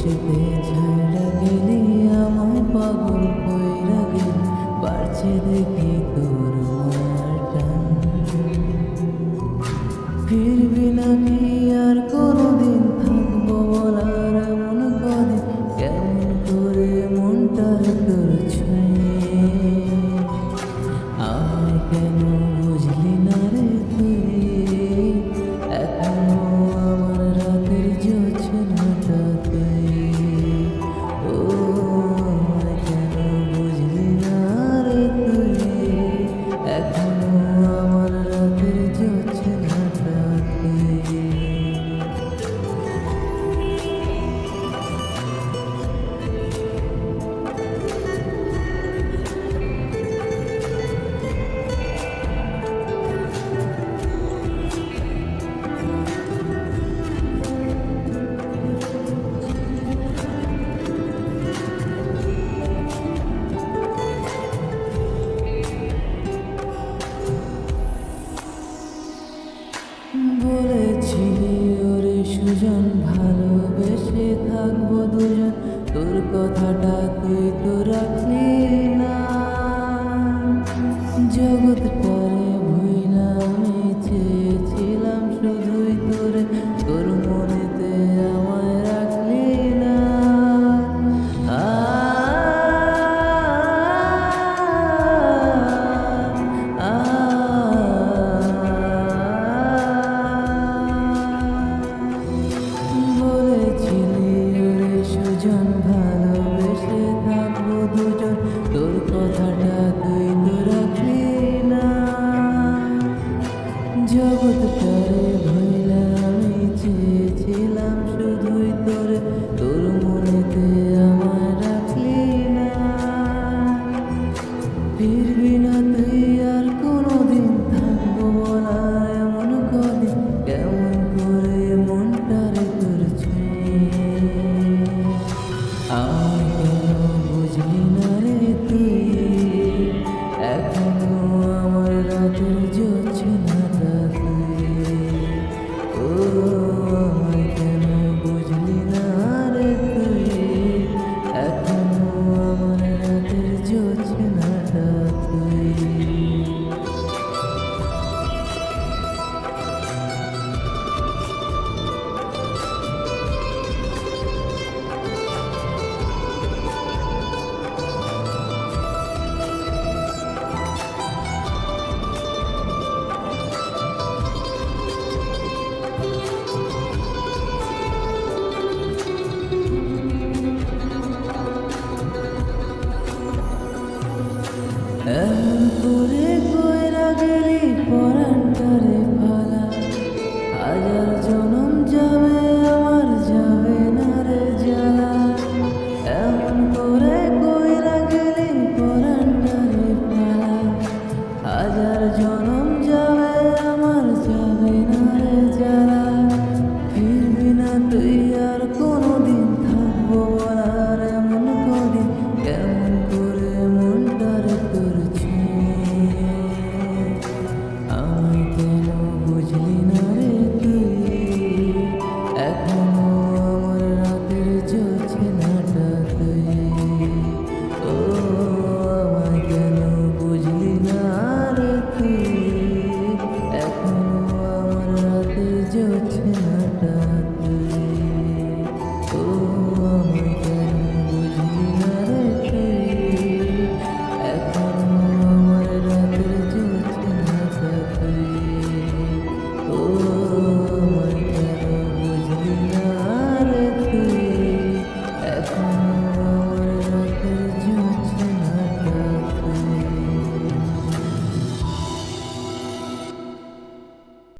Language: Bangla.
খুশিতে ছাইরা গেলি আমার পাগল কইরা গেল পারছে দেখি তোর মার টান ফিরবি নাকি আর কোনোদিন থাকব বলার এমন করে কেমন করে মনটা তোর ছুঁয়ে। আর কেন the body. And put it